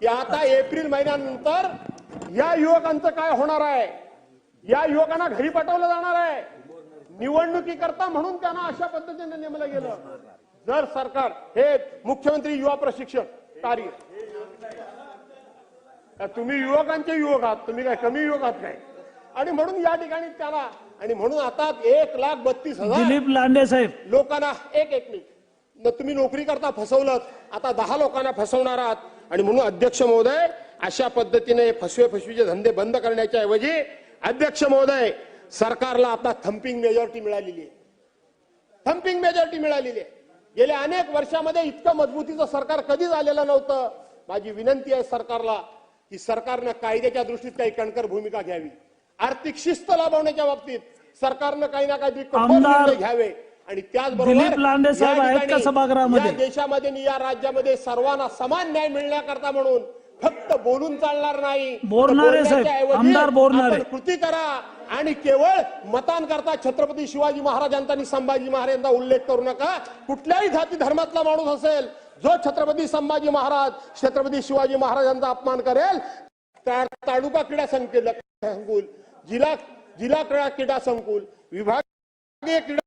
की आता एप्रिल महिन्यानंतर या युवकांचं काय होणार आहे? या युवकांना घरी पाठवलं जाणार आहे. निवडणुकीकरता म्हणून त्यांना अशा पद्धतीने नेमलं गेलं. जर सरकार हे मुख्यमंत्री युवा प्रशिक्षण कार्य. तुम्ही युवकांचे युवक आहात तुम्ही काय कमी युवक आहात काय? आणि म्हणून या ठिकाणी त्याला आणि म्हणून आता एक लाख बत्तीस हजार दिलीप लांडे साहेब. लोकांना एक एक मिनिट. तुम्ही नोकरी करता फसवलं आता दहा लोकांना फसवणार आहात. आणि म्हणून अध्यक्ष महोदय अशा पद्धतीने फसवे फसवीचे धंदे बंद करण्याच्या ऐवजी अध्यक्ष महोदय सरकारला आता थम्पिंग मेजॉरिटी मिळालेली आहे. थम्पिंग मेजॉरिटी मिळालेली आहे. गेल्या अनेक वर्षामध्ये इतकं मजबूतीचं सरकार कधीच आलेलं नव्हतं? माझी विनंती आहे सरकारला की सरकारनं कायद्याच्या दृष्टीत काही कणकर भूमिका घ्यावी. आर्थिक शिस्त लाभवण्याच्या बाबतीत सरकारनं काही ना निर्णय घ्यावे. आणि त्याचबरोबर साहेब देशामध्ये या राज्यामध्ये सर्वांना समान न्याय मिळण्याकरता म्हणून फक्त बोलून चालणार नाही. कृती करा आणि केवळ मतांकरता छत्रपती शिवाजी महाराजांचा आणि संभाजी महाराजांचा उल्लेख करू नका. कुठल्याही जाती धर्मातला माणूस असेल जो छत्रपती संभाजी महाराज छत्रपती शिवाजी महाराजांचा अपमान करेल त्या तालुका क्रीडा संकुल संकुल जिल्हा जिल्हा क्रीडा क्रीडा संकुल विभागीय क्रीडा